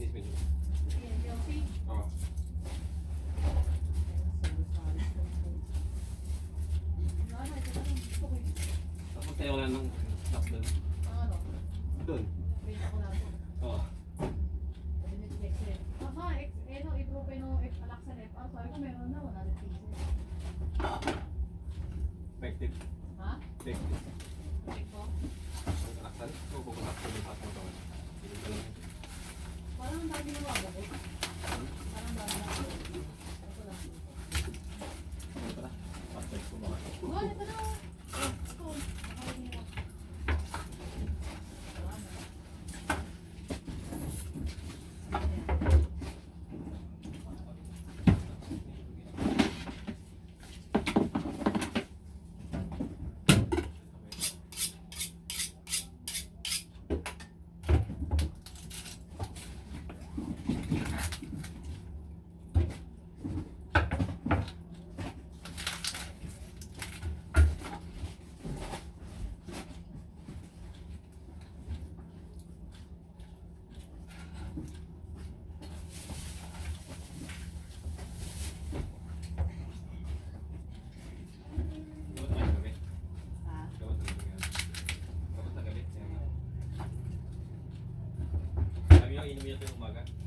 Chinese menu. Oh. Ah. Tapos tayo lang ng lockdown. Ah, Doon. 对，我嘛该。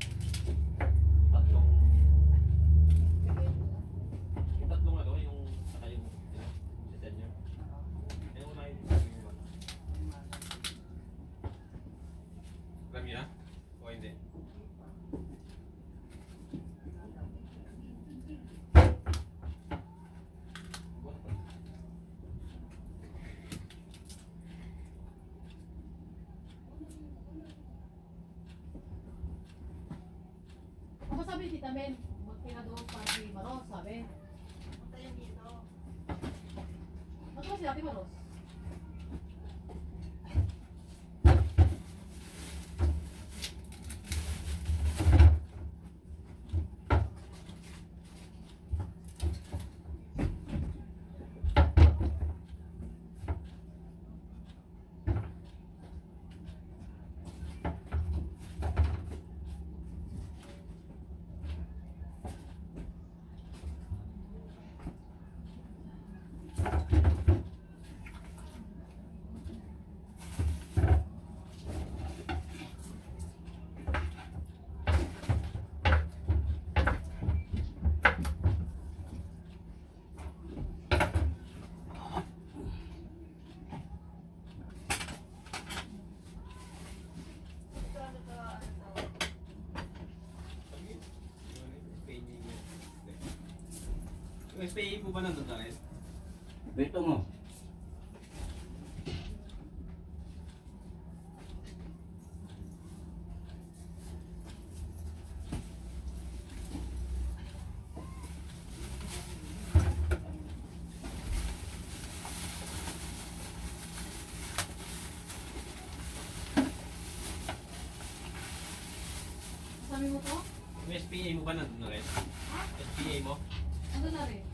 vitamin, magpila doon para si Maro, sabi. Punta yan dito. Ano si Ate Maro? May PA po ba nandun na rin? Dito mo. Sabi mo po? May SPA mo ba nandun na rin? Ha? SPA mo? Nandun na rin.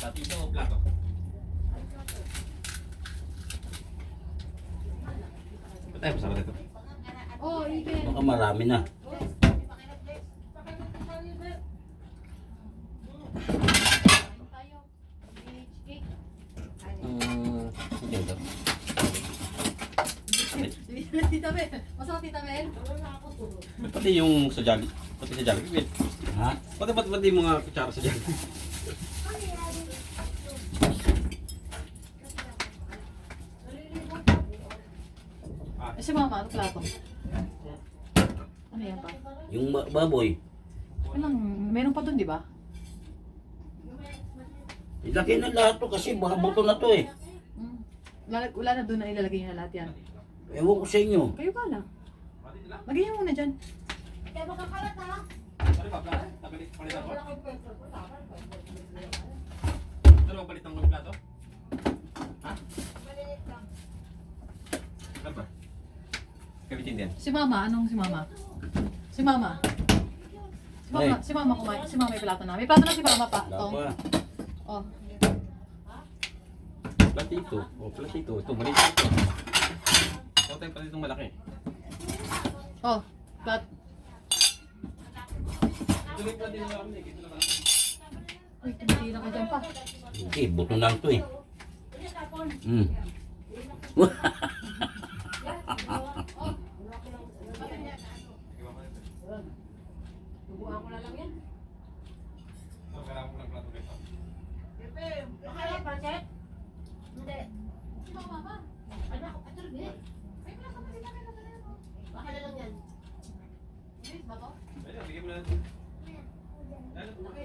Platito o plato? Ba't tayo pasama dito? Baka marami na. Tita Mel. Masarap Tita Mel. Pati yung sa Jolly. Pati sa. Wait. Ha? Pati pati pati mga kutsara sa Jolly. Eh, si Mama, ano plato? Ano yan pa? Yung ba- baboy. Anong, meron pa dun, di ba? Ilagay na lahat to kasi baka buto na to eh. Mm. Wala, wala na dun na ilalagay niya lahat yan. Ewan ko sa inyo. Kayo ka lang. Lagay niyo muna dyan. Ano. Ano. Ano. Si Mama, anong si Mama? Si Mama. Si Mama, si Mama kumain. Si Mama may plato na. May plato na si Mama pa. Wala Tong. pa. Oh. Platito. O, platito. Ito, maliit ito. Ito tayong platitong malaki. Oh. Plat. Ito may platito na kami. Ito na malaki. Uy, tinitira ka dyan pa. Hindi, buto lang to eh. Hmm. Tubuhan ko na lang yan. Ito, kailangan ko ng plato dito. Pepe, makalat pa, Chet? Hindi. Si Mama pa. Anak, ito rin eh. May plato pa si Mama. Baka na lang yan. Bilis ba to? Ayun, bigyan mo na natin. Ayun. Laki.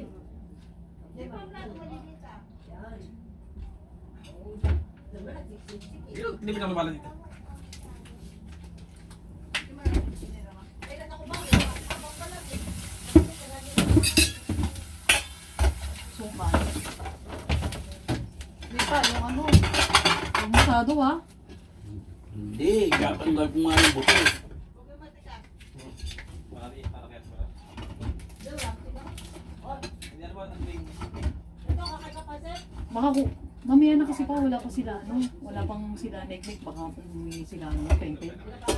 Hindi pa ang plato maliliit ah. Yan. Oo. Diba, siksik-sik eh. Ayun, Hindi mo na dito. Lang. Suka. Hindi pa, yung ano. Yung masado ha. Hindi, ko nga yung buto eh. Ano ba mamaya na kasi pa, wala pa sila, no? Wala pang sila neknik, baka umuwi sila, no? Pente.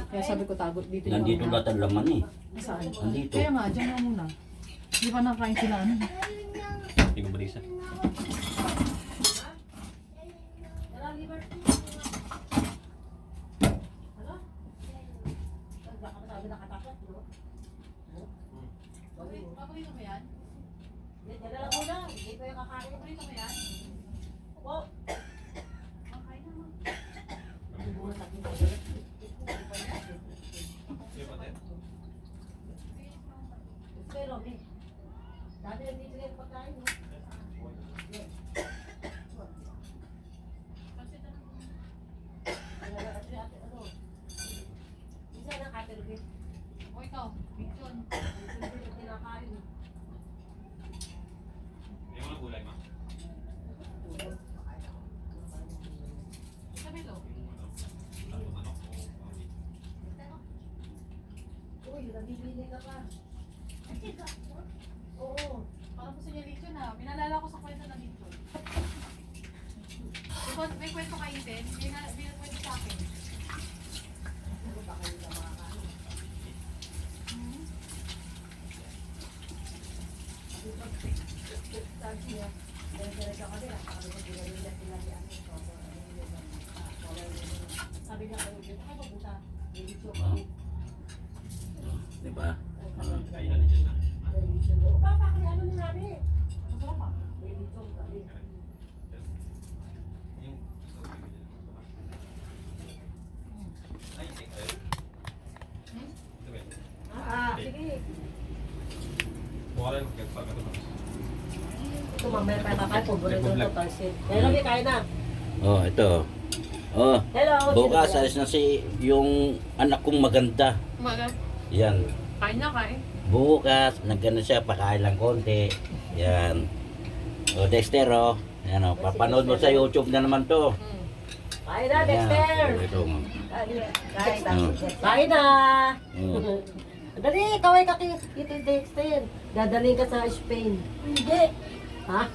Kaya sabi ko, tagot dito yung Nandito mga- lahat ang laman eh. Saan? Nandito. Kaya nga, dyan na muna. Di pa nakain sila, ano? Hindi ko balisa. Tara, liver. Ano? Baka sabi nakatakot, no? Paborito mo yan? Yan, dala lang muna. Hindi pa yung kakain. Paborito mo yan? Wow. Makain naman. Yung pati. Pero, eh. Dati nandito yung pagkain, no? Dala kasi ate, ano? Isa na katergit. O ikaw, Victon. Hindi kinakain. Yung mga gulay ma. Sa Melo. Yung ano. Tatlong manok o Uy, nabibili ka pa. Oo. Parang gusto niya Victon ha. Minalala ko sa kwento na Victon. May, may kwento kay Eden. May, na, may kwento sa akin. Ano kayo? Hmm? Sabi niya, din, kayo ay, mabuta. Din. Di ba? Hmm? Ito? Ah, mamaya pa papay, paborito ito, pansit. Hello, di kain na. Oh, ito. Oh, Hello. bukas alis na si yung anak kong maganda. Umaga. Yan. Kain na kain. Bukas, nagano siya, pakain lang konti. Yan. O, Dexter, oh. Yan, oh. Papanood mo sa YouTube na naman to. Hmm. Kain na. Dexter! Ito. oh. Kain na. Mm. Kain na! Mm. Dali, kaway ka kay ito Dexter. Dadaling ka sa Spain. Hindi. Ha?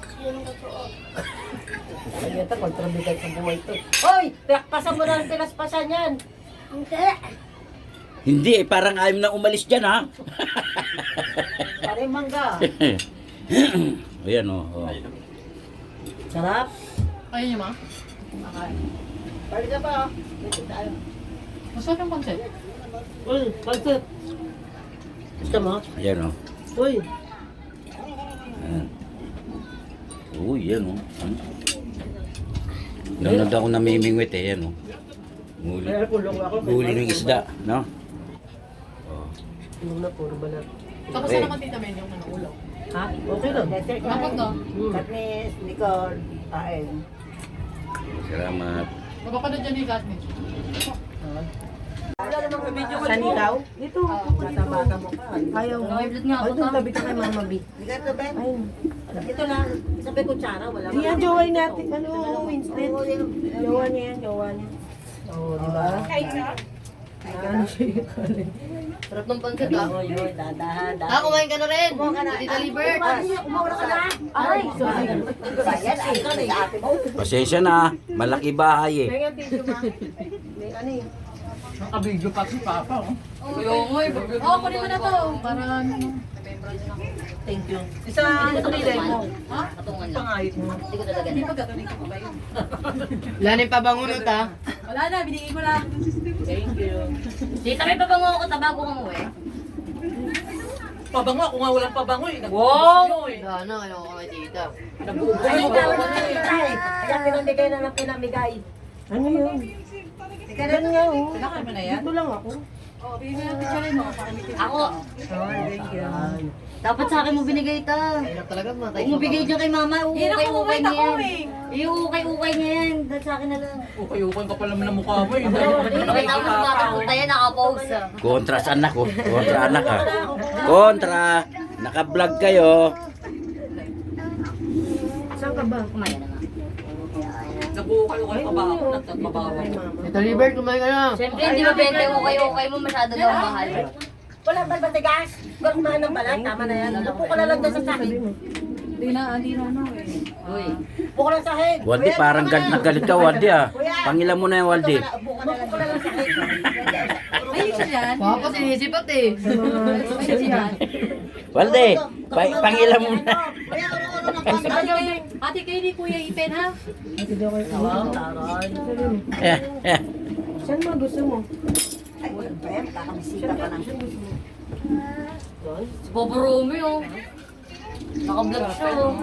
Ay, ito, kontrabigay sa buhay to. Hoy! Pinakpasan mo na ang pinaspasan yan! Hindi! Hindi eh, parang ayaw na umalis dyan ha. Pare mangga. Ayan o. Oh, Sarap. Kaya niyo, ma? Pare ka pa. Dito tayo. Masarap yung pancit. Uy, pansit. Gusto mo? Ayan o. Uy. Ayan. Uy, yan o. Hmm. Nanonood ako namimingwit eh, yan o. Huli, kulong ako. huli ng isda, no? Kulong na, puro balat. Tapos na naman tita Men yung ano, ulo. Ha? Okay lang. Dapat ka. Katniss, Nicole, kain. Salamat. Mapapanood dyan ni Katniss. Sa nitaw? Dito. Bata-bata mo pa. Ayaw. Nakaiblot nga ako Ay, doon tabi ka kay Mama B. Ligat ka, Ben. Ito lang. Sabi ko, tsara, wala. Di yan, jowa natin. Ano, Winston? Jowa niya yan, jowa niya. Oo, di ba? Kain ka? Ano siya Sarap ng pancit ah. Oo, yun, dadahan, Ah, kumain ka na rin. Kumain ka na. Tita Libert. Umawala ka na. Ay, sorry. Bayad, ay, ito na. Pasensya na, malaki bahay eh. May ano yun. Nakabidyo pa si Papa. oh. Yung ngoy. Oo, kunin mo na to. Para ano. Thank you. Isa, ito nilay mo. Ha? Pangayit mo. Hindi ko talaga Hindi na. pa gatunin ko pa ba yun? Lanin pa bangunot ah. Wala na, binigay ko lang. Thank Tita, may pabango ako tabago kang uwi. Pabango ako nga walang pabango eh. Wow! Wala na, ano ko kay tita. Ay, daw na pinamigay. Kaya pinamigay na ng pinamigay. Ano yun? Teka na nga, oh. Kailangan mo na yan? Dito lang ako. Oo, bigyan mo na picture mo. Ako, Oh, thank you. dapat sa akin mo binigay ita. Hirap talaga matay. Huwag mo bigay dyan kay mama. Uukay-ukay niya yan. Iuukay-ukay niya yan. Dahil sa akin na lang. Ukay-ukay ka pala ng mukha mo eh. Bakit ako nakakapunta yan, nakapose ah. Kontra sa anak ko. Kontra anak ha. Kontra. Naka-vlog kayo. Saan ka ba? Kumain na nga. Nag-ukay-ukay pa ba ako? Nagtatrabaho. Tita Libert, kumain ka na. Siyempre, hindi ba benta yung ukay-ukay mo masyado daw mahal. Wala ba ba tigas? Huwag kumain ng balat. Tama na yan. Upo ko na lang doon sa sahig. Hindi na, hindi na ano eh. Uy. Upo ko lang sa sahig. Waldi, parang galit na galit ka, Waldi ah. Pangilan mo na yung Waldi. Upo ko na lang sa sahig. Ayun siya yan. Papa, sinisipat eh. Ayun siya yan. Waldi, pa pangilan mo na. Ate kayo, ate kayo ni Kuya Ipen ha? Wow, taray. Eh, eh. Saan mo gusto mo? Ay, wala pa yan. Kakabisita pa lang. Si Bobo Rumi oh. Naka-vlog siya oh.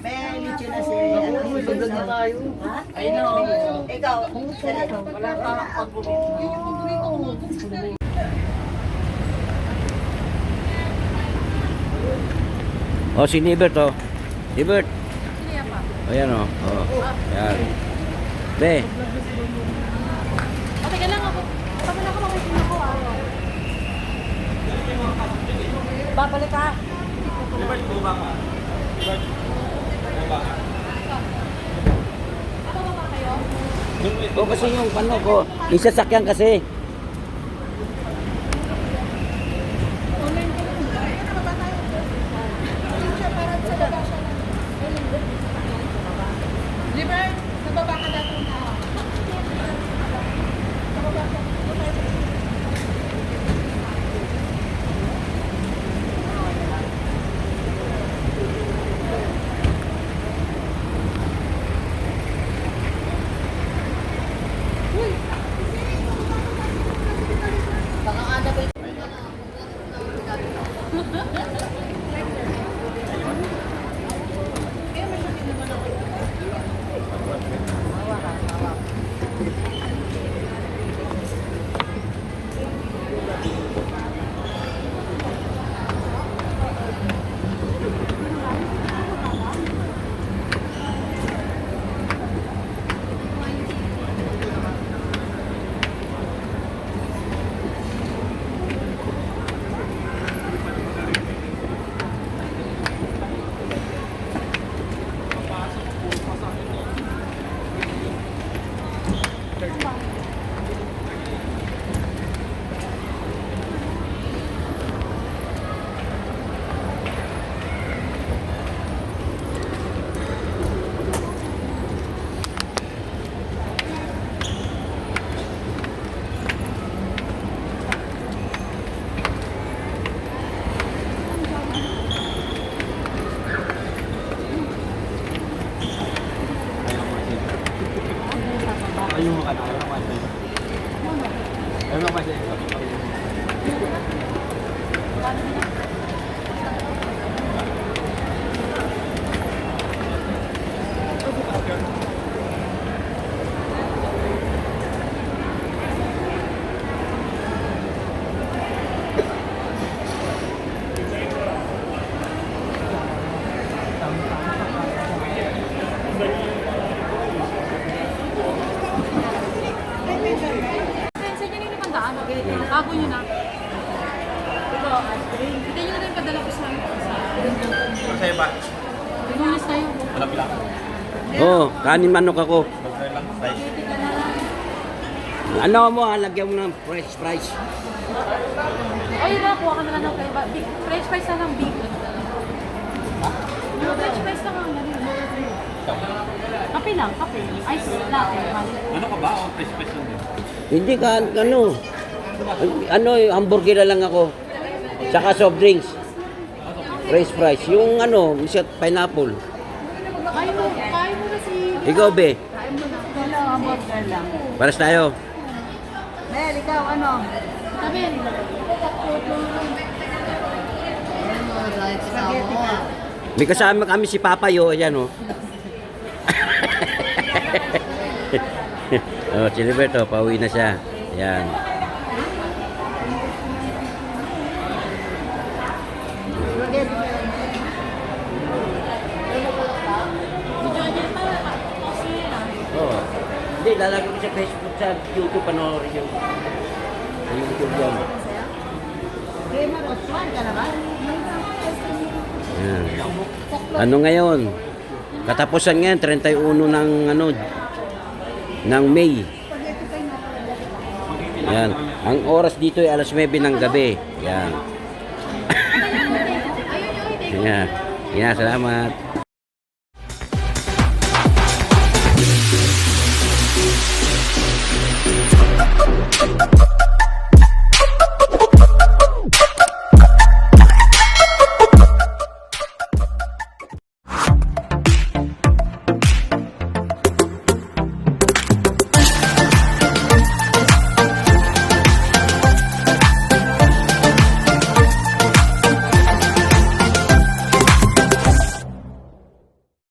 May lityo na si... Ano, vlog na tayo. Ha? I know. Ikaw, wala pa pag-bumit. Oh, si Libert oh. Libert. Ayan oh. Oh. Ayan. Be. Ate ka lang ako. Sabi na ako makikin ako ah. Babalik ka. Oh, kasi yung ano ko, isasakyan kasi. Kanin manok ako. Ano mo, ah, lagyan mo ng fresh fries. Ay, na, kuha ka na lang ng kay big. French fries na lang, big. Yung French fries na lang. Kape lang, kape. Ice latte. Ano ka ba? Oh, fresh fresh lang din. Hindi ka, ano, ano, hamburger na lang ako. Saka soft drinks. Fresh fries. Yung ano, isa pineapple. Kain mo, kain mo na si... Ikaw, be. Lang. Paras tayo. Mel, ikaw ano? Sabi, Spaghetti ka. May kasama kami si Papa Yo, ayan oh. oh, si Liberto, pauwi na siya. Ayan. Hindi, lalagay ko sa Facebook, sa YouTube, panoorin yung sa YouTube yan. Game of Thrones ka na ba? Ayan. Ano ngayon? Katapusan ngayon, 31 ng ano, ng May. Yan. Ang oras dito ay alas 9 ng gabi. Yan. Yan. Yan, salamat.